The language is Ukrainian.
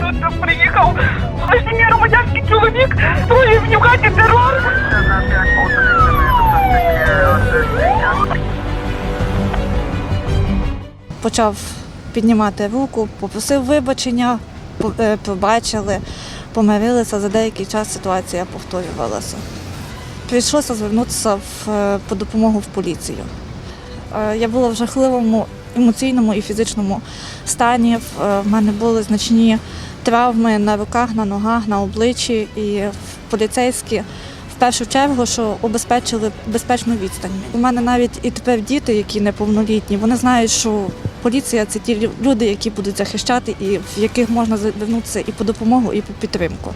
Тут приїхав колишній громадянський чоловік, в хаті терор. почав піднімати руку, попросив вибачення, е, пробачили, помирилися. За деякий час ситуація повторювалася. Прийшлося звернутися в, е, по допомогу в поліцію. Е, Я була в жахливому емоційному і фізичному стані. В е, мене були значні травми на руках, на ногах, на обличчі. І поліцейські в першу чергу, що обезпечили безпечну відстань. У мене навіть і тепер діти, які неповнолітні, вони знають, що поліція це ті люди, які будуть захищати, і в яких можна звернутися і по допомогу, і по підтримку.